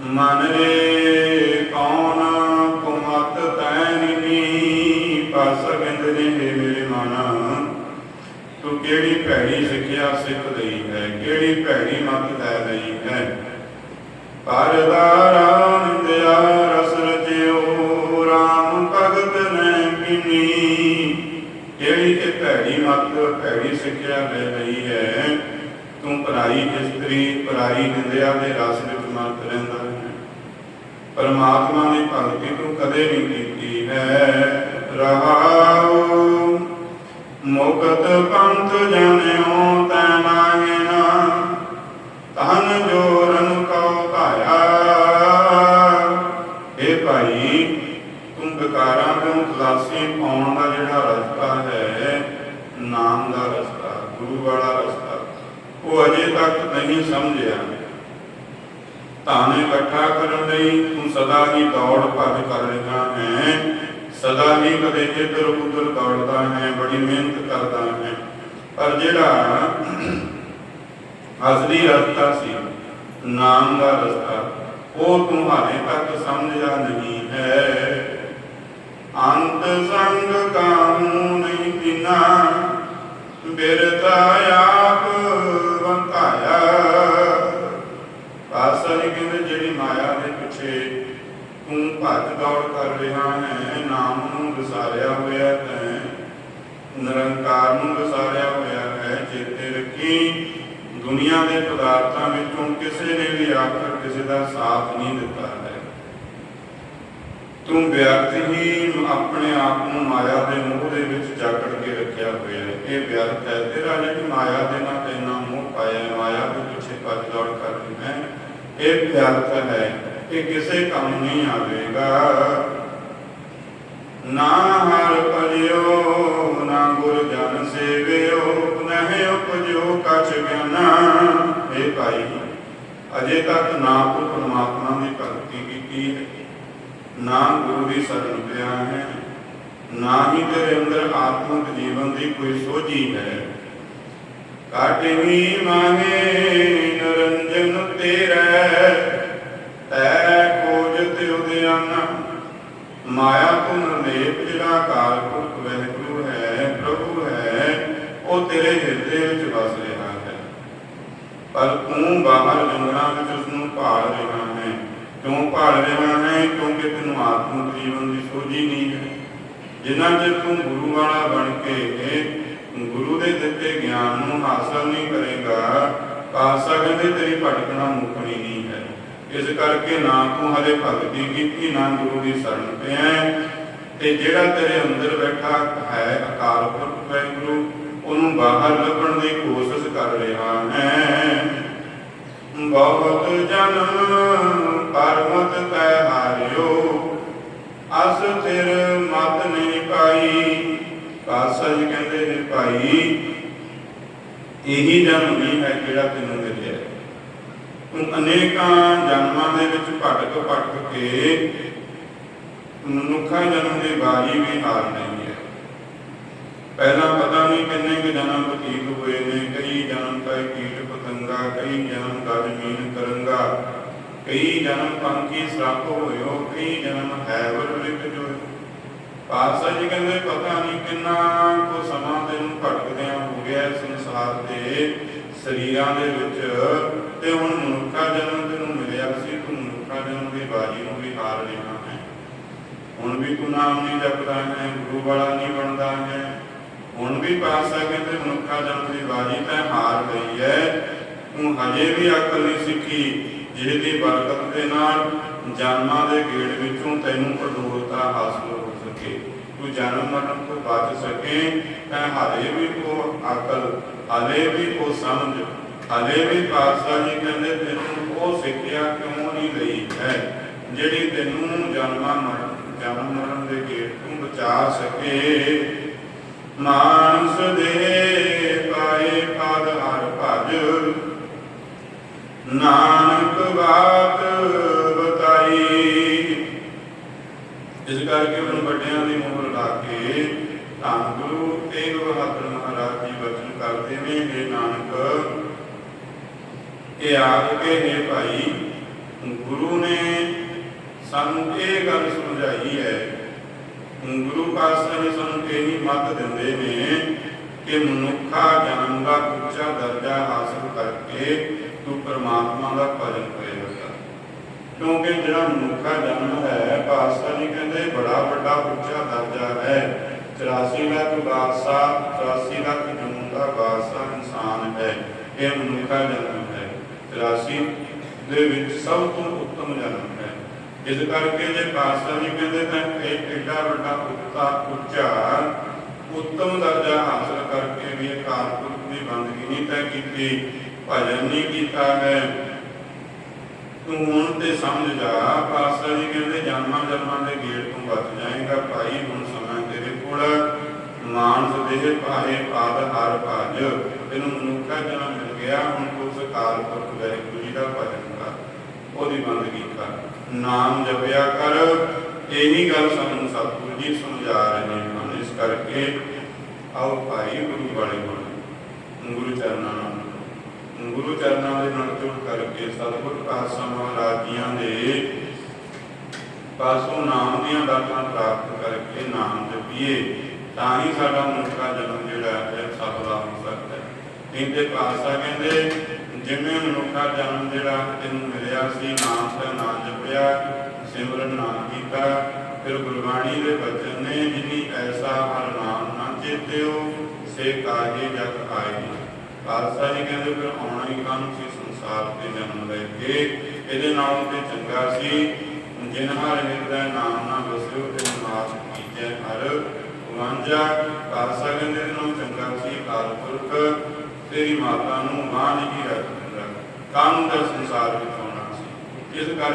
ਮਨ ਰੇ ਕੌਣ ਕੁਮਤ ਤੈਨੀ ਪਾਸ ਬਿੰਦ ਨੇ ਮੇਰੇ ਮਨ। ਤੂੰ ਕਿਹੜੀ ਭੈੜੀ ਸਿੱਖਿਆ ਸਿੱਖ ਲਈ ਹੈ? ਕਿਹੜੀ ਭੈੜੀ ਮਤ ਲੈ ਲਈ ਹੈ? ਪਰਦਾਰਾ ਨਿੰਦਿਆ ਰਸ ਰਚਿਓ ਰਾਮ ਭਗਤ ਨੇ ਕਿਨੀ ਕਿਹੜੀ ਤੇ ਭੈੜੀ ਮਤ, ਭੈੜੀ ਸਿੱਖਿਆ ਲੈ ਲਈ ਹੈ? ਤੂੰ ਪਰਾਈ ਇਸਤਰੀ, ਪਰਾਈ ਨਿੰਦਿਆ ਦੇ ਰਸ ਵਿੱਚ ਮਤ ਰਹਿੰਦਾ ਪਰਮਾਤਮਾ ਦੀ ਭਗਤੀ ਤੂੰ ਕਦੇ ਨਹੀਂ ਕੀਤੀ ਹੈ? ਰਹਾਉ। ਮੁਕਤ ਪੰਥ ਜਨਿਓ ਤੈ ਨਾਹੇ ਨਾ। ਜੋਰਨ ਕਉ ਧਾਇਆ ਇਹ ਭਾਈ ਤੂੰ ਵਿਕਾਰਾਂ ਤੋਂ ਖਲਾਸੀ ਪਾਉਣ ਦਾ ਜਿਹੜਾ ਰਸਤਾ ਹੈ, ਨਾਮ ਦਾ ਰਸਤਾ, ਗੁਰੂ ਵਾਲਾ ਰਸਤਾ, ਉਹ ਅਜੇ ਤੱਕ ਨਹੀਂ ਸਮਝਿਆ। ਧਨ ਇਕੱਠਾ ਕਰਨ ਲਈ ਤੂੰ ਸਦਾ ਹੀ ਦੌੜ ਭੱਜ ਕਰ ਰਿਹਾ ਹੈ ਸਦਾ ਹੀ ਕਦੇ ਇੱਧਰ ਉੱਧਰ ਦੌੜਦਾ ਹੈ ਬੜੀ ਮਿਹਨਤ ਕਰਦਾ ਹੈ ਪਰ ਜਿਹੜਾ ਅਸਲੀ ਰਸਤਾ ਸੀ, ਨਾਮ ਦਾ ਰਸਤਾ, ਉਹ ਤੂੰ ਹਾਲੇ ਤੱਕ ਸਮਝਿਆ ਨਹੀਂ ਹੈ। ਤੂੰ ਭੱਜ ਦੌੜ ਕਰ ਰਿਹਾ ਹੈ, ਨਾਮ ਨੂੰ ਵਿਸਾਰਿਆ ਹੋਇਆ ਹੈ, ਨਿਰੰਕਾਰ ਨੂੰ ਵਿਸਾਰਿਆ ਹੋਇਆ ਹੈ, ਚੇਤੇ ਰੱਖੀ। ਦੁਨੀਆ ਦੇ ਪਦਾਰਥਾਂ ਵਿੱਚੋਂ ਕਿਸੇ ਨੇ ਵੀ ਆਖਰ ਕਿਸੇ ਦਾ ਸਾਥ ਨਹੀਂ ਦਿੱਤਾ ਹੈ। ਤੂੰ ਵਿਅਰਥ ਹੀ ਆਪਣੇ ਆਪ ਨੂੰ ਮਾਇਆ ਦੇ ਮੋਹ ਦੇ ਵਿੱਚ ਜਕੜ ਕੇ ਰੱਖਿਆ ਹੋਇਆ ਹੈ। ਇਹ ਵਿਅਰਥ ਹੈ। ਤੇਰਾ ਜਿਹੜੀ ਮਾਇਆ ਦੇ ਨਾਲ ਇੰਨਾ ਮੋਹ ਪਾਇਆ ਮਾਇਆ ਦੇ ਪਿੱਛੇ ਭੱਜ ਦੌੜ ਕਰ ਰਿਹਾ ਹੈ। ਇਹ ਵਿਅਰਥ ਹੈ। ਇਹ ਕਿਸੇ ਕੰਮ ਨਹੀਂ ਆਵੇਗਾ। ਨਾ ਹਰ ਭਜਿਓ, ਨਾ ਗੁਰ ਜਨ ਸੇਵਿਓ, ਨਹਿ ਉਪਜਿਓ ਕਛ ਗਿਆਨਾ ਇਹ ਭਾਈ, ਅਜੇ ਤੱਕ ਨਾ ਤੂੰ ਪਰਮਾਤਮਾ ਦੀ ਭਗਤੀ ਕੀਤੀ ਹੈ। ਨਾ ਗੁਰੂ ਦੀ ਸ਼ਰਨ ਪਿਆ ਹੈ। ਨਾ ਹੀ ਤੇਰੇ ਅੰਦਰ ਆਤਮਿਕ ਜੀਵਨ ਦੀ ਕੋਈ ਸੋਝੀ ਹੈ। ਕਾਟਵੀ ਮਾਹੇ ਮਾਇਆ ਤੋਂ ਨਿਰਲੇਪ ਜਿਹੜਾ ਅਕਾਲ ਪੁਰਖ ਵਾਹਿਗੁਰੂ ਹੈ, ਪ੍ਰਭੂ ਹੈ, ਉਹ ਤੇਰੇ ਹਿਰਦੇ ਵਿੱਚ ਵਸ ਰਿਹਾ ਹੈ। ਪਰ ਤੂੰ ਬਾਹਰ ਜੰਗਲਾਂ ਵਿੱਚ ਉਸ ਨੂੰ ਭਾਲ ਰਿਹਾ ਹੈ। ਕਿਉਂ ਭਾਲ ਰਿਹਾ ਹੈ? ਕਿਉਂਕਿ ਤੈਨੂੰ ਆਤਮਿਕ ਜੀਵਨ ਦੀ ਸੋਝੀ ਨਹੀਂ ਹੈ। ਜਿੰਨਾ ਚਿਰ ਤੂੰ ਗੁਰੂ ਵਾਲਾ ਬਣ ਕੇ ਗੁਰੂ ਦੇ ਦਿੱਤੇ ਗਿਆਨ ਨੂੰ ਹਾਸਲ ਨਹੀਂ ਕਰੇਗਾ ਪਾਸਾ ਕਹਿੰਦੇ ਤੇਰੀ ਭਟਕਣਾ ਮੁੱਕਣੀ ਨਹੀਂ ਇਸ ਕਰਕੇ ਨਾ ਤੂੰ ਹਲੇ ਭਗਤੀ ਕੀਤੀ, ਨਾ ਗੁਰੂ ਦੀ ਸ਼ਰਨ ਪਿਆ ਤੇ ਜਿਹੜਾ ਤੇਰੇ ਅੰਦਰ ਬੈਠਾ ਹੈ ਅਕਾਲ ਪੁਰਖ ਵਾਹਿਗੁਰੂ, ਉਹਨੂੰ ਬਾਹਰ ਲੱਭਣ ਦੀ ਕੋਸ਼ਿਸ਼ ਕਰ ਰਿਹਾ ਹੈ। ਬਹੁਤ ਜਨਮ ਪਰਮਤ ਤੈ ਹਾਰਿਓ, ਅਸ ਥਿਰ ਮਤ ਨਹੀਂ ਪਾਈ। ਪਾਸਾ ਜੀ ਕਹਿੰਦੇ ਨੇ, ਭਾਈ, ਇਹੀ ਜਨਮ ਨਹੀਂ ਹੈ ਜਿਹੜਾ ਤੈਨੂੰ ਅਨੇਕਾਂ ਜਨਮਾਂ ਦੇ ਵਿੱਚ ਭਟਕ ਭਟਕ ਕੇ ਮਨੁੱਖਾ ਜਨਮ ਦੀ ਬਾਜੀ ਵੀ ਹਾਰ ਨਹੀਂ ਹੈ। ਪਹਿਲਾਂ ਪਤਾ ਨਹੀਂ ਕਿੰਨੇ ਕੁ ਜਨਮ ਬਤੀਤ ਹੋਏ ਨੇ, ਕਈ ਜਨਮ ਤਾਂ ਕੀਟ ਪਤੰਗਾ, ਕਈ ਜਨਮ ਗਜ ਕਰੰਗਾ ਕਈ ਜਨਮ ਪੰਖੀ ਸਰਾਪ ਹੋਇਓ, ਕਈ ਜਨਮ ਹੈਵਰ ਵਿਕ ਜੋ ਪਾਤਸ਼ਾਹ ਜੀ ਕਹਿੰਦੇ, ਪਤਾ ਨਹੀਂ ਕਿੰਨਾ ਕੋ ਸਮਾਂ ਤੈਨੂੰ ਭਟਕਦਿਆਂ ਹੋ ਗਿਆ ਸੰਸਾਰ ਤੇ ਸਰੀਰਾਂ ਦੇ ਵਿੱਚ ਤੇ ਹੁਣ ਮਨੁੱਖਾ ਜਨਮ ਤੈਨੂੰ ਮਿਲਿਆ ਸੀ, ਤੂੰ ਮਨੁੱਖਾ ਜਨਮ ਦੀ ਬਾਜੀ ਨੂੰ ਵੀ ਹਾਰ ਰਿਹਾ ਹੈ। ਹੁਣ ਵੀ ਤੂੰ ਨਾਮ ਨਹੀਂ ਜਪਦਾ ਹੈ, ਗੁਰੂ ਵਾਲਾ ਨਹੀਂ ਬਣਦਾ ਹੈ। ਹੁਣ ਵੀ ਪਾਤਸ਼ਾਹ ਕਹਿੰਦੇ ਮਨੁੱਖਾ ਜਨਮ ਦੀ ਬਾਜੀ ਤਾਂ ਹਾਰ ਗਈ ਹੈ ਤੂੰ ਹਜੇ ਵੀ ਅਕਲ ਨਹੀਂ ਸਿੱਖੀ, ਜਿਹਦੀ ਬਰਕਤ ਦੇ ਨਾਲ ਜਨਮਾਂ ਦੇ ਗੇੜ ਵਿੱਚੋਂ ਤੈਨੂੰ ਅਡੋਲਤਾ ਹਾਸਲ ਤੂੰ ਜਨਮ ਮਰਨ ਤੋਂ ਬਚ ਸਕੇ, ਤਾਂ ਹਲੇ ਵੀ ਕੋ ਅਕਲ, ਹਲੇ ਵੀ ਕੋ ਸਮਝ ਵੀ ਪਾਤਸ਼ਾਹ ਜੀ ਕਹਿੰਦੇ ਤੈਨੂੰ ਉਹ ਸਿੱਖਿਆ ਕਿਉਂ ਨਹੀਂ ਲਈ ਹੈ, ਜਿਹੜੀ ਤੈਨੂੰ ਜਨਮਾਂ ਮਰਨ ਜਨਮ ਮਰਨ ਦੇ ਗੇੜ ਤੋਂ ਬਚਾ ਸਕੇ। ਮਾਨਸ ਦੇ ਪਾਏ ਪਦ ਹਰ ਭਜ, ਨਾਨਕ ਬਾਤ ਕਰਕੇ ਉਹਨਾਂ ਵੱਡਿਆਂ ਦੀ ਮੋਹਰ ਲਾ ਕੇ ਧੰਨ ਗੁਰੂ ਤੇਗ ਬਹਾਦਰ ਮਹਾਰਾਜ ਜੀ ਬਚਨ ਕਰਦੇ ਨੇ हे ਨਾਨਕ, ਇਹ ਆਖ ਕੇ ਹੈ ਭਾਈ, ਗੁਰੂ ਨੇ ਸਾਨੂੰ ਇਹ ਗੱਲ ਸਮਝਾਈ ਹੈ। ਗੁਰੂ ਪਾਤਸ਼ਾਹ ਸਾਨੂੰ ਇਹ ਹੀ ਮੱਤ ਦਿੰਦੇ ਨੇ ਕਿ ਮਨੁੱਖਾ ਜਨਮ ਦਾ ਉੱਚਾ ਦਰਜਾ ਹਾਸਲ ਕਰਕੇ ਤੂੰ ਪ੍ਰਮਾਤਮਾ ਦਾ ਭਜਨ ਕਰੇਗਾ ਕਿਉਂਕਿ ਜਿਹੜਾ ਮਨੁੱਖਾ ਜਨਮ ਹੈ, ਪਾਤਸ਼ਾਹ ਜੀ ਕਹਿੰਦੇ ਬੜਾ ਵੱਡਾ ਉੱਚਾ ਦਰਜਾ ਹੈ। 84 ਲੱਖ ਬਾਦਸ਼ਾਹ 84 ਲੱਖ ਜਨੂਨ ਦਾ ਬਾਦਸ਼ਾਹ ਇਨਸਾਨ ਹੈ। ਇਹ ਮਨੁੱਖਾ ਜਨਮ ਹੈ। 84 ਦੇ ਵਿੱਚ ਸਭ ਤੋਂ ਉੱਤਮ ਜਨਮ ਹੈ। ਇਸ ਕਰਕੇ ਜੇ ਪਾਤਸ਼ਾਹ ਜੀ ਕਹਿੰਦੇ ਤਾਂ ਇਹ ਐਡਾ ਵੱਡਾ ਉੱਤਾ ਉੱਚਾ, ਉੱਤਮ ਦਰਜਾ ਹਾਸਲ ਕਰਕੇ ਵੀ ਇਹ ਕਾਰਪੁਰਖ ਦੀ ਬੰਦਗੀ ਨਹੀਂ ਤੈਅ ਕੀਤੀ, ਭਜਨ ਨਹੀਂ ਕੀਤਾ ਹੈ। ਤੂੰ ਹੁਣ ਤੇ ਸਮਝ ਜਾ, ਪਾਤਸ਼ਾਹ ਜੀ ਕਹਿੰਦੇ ਜਨਮਾਂ ਜਨਮਾਂ ਦੇ ਗੇੜ ਤੋਂ ਬਚ ਜਾਏਗਾ ਭਾਈ, ਹੁਣ ਸਮਾਂ ਤੇਰੇ ਕੋਲ ਮਾਨਸ ਦੇਹ ਪਾਏ ਪਾਦ ਹਰ ਭਜ। ਤੈਨੂੰ ਮਨੁੱਖਾ ਜਨਮ ਮਿਲ ਗਿਆ, ਹੁਣ ਤੂੰ ਉਸ ਕਾਰਪੁਰਖ ਵਾਹਿਗੁਰੂ ਜੀ ਦਾ ਭਜਨ ਕਰ, ਉਹਦੀ ਬੰਦਗੀ ਕਰ। ਨਾਮ ਜਪਿਆ ਕਰ, ਇਹੀ ਗੱਲ ਸਾਨੂੰ ਸਤਿਗੁਰੂ ਜੀ ਸਮਝਾ ਰਹੇ ਹਨ। ਇਸ ਕਰਕੇ ਆਓ ਭਾਈ, ਗੁਰੂ ਵਾਲੇ ਬਣ। ਗੁਰੂ ਚਰਨਾਂ ਨਾਲ ਗੁਰੂ ਚਰਨਾਂ ਦੇ ਨਾਲ ਜੁੜ ਕਰਕੇ ਸਤਿਗੁਰ ਪਾਤਸ਼ਾਹ ਮਹਾਰਾਜ ਜੀਆਂ ਦੇ ਪਾਸੋਂ ਨਾਮ ਦੀਆਂ ਦਾਤਾਂ ਪ੍ਰਾਪਤ ਕਰਕੇ ਨਾਮ ਜਪੀਏ, ਤਾਂ ਹੀ ਸਾਡਾ ਮਨੁੱਖਾ ਜਨਮ ਜਿਹੜਾ ਹੈ ਸਫਲਾ ਹੋ ਸਕਦਾ ਹੈ। ਕਹਿੰਦੇ ਪਾਤਸ਼ਾਹ ਕਹਿੰਦੇ, ਜਿਵੇਂ ਮਨੁੱਖਾ ਜਨਮ ਜਿਹੜਾ ਤੈਨੂੰ ਮਿਲਿਆ ਸੀ, ਨਾਮ ਤੇ ਨਾਮ ਜਪਿਆ, ਸਿਮਰਨ ਨਾਮ ਕੀਤਾ, ਫਿਰ ਗੁਰਬਾਣੀ ਦੇ ਬਚਨ ਨੇ ਜਿਨੀ ਐਸਾ ਹਰ ਨਾਮ ਨਾ ਚੇਤਿਓ ਸੇ ਕਾਹੇ ਜਗ ਆਏ ਪਾਤਸ਼ਾਹ ਜੀ ਕਹਿੰਦੇ ਫਿਰ ਆਉਣਾ ਹੀ ਕਾਹਨੂੰ ਸੀ? ਸੰਸਾਰ ਤੇ ਜਨਮ ਲੈ ਕੇ। ਇਹਦੇ ਨਾਲੋਂ ਤੇ ਚੰਗਾ ਸੀ। ਜਿਨ ਹਰ ਹਿਰਦੈ ਨਾਮ ਨਾ ਵਸਿਓ ਤੇ ਨਾਮ ਕੀਜੈ ਹਰ। ਵਾਂਝਾ ਖਾਲਸਾ ਕਹਿੰਦੇ ਇਹਦੇ ਨਾਲੋਂ ਚੰਗਾ ਸੀ ਕਾਲਪੁਰਖ ਤੇਰੀ ਮਾਤਾ ਨੂੰ ਮਾਂ ਨਹੀਂ ਰੱਖ ਦਿੰਦਾ। ਕਾਨੂੰਨ ਦਾ ਸੰਸਾਰ ਵਿੱਚ ਆਉਣਾ ਸੀ? ਇਸ ਕਰਕੇ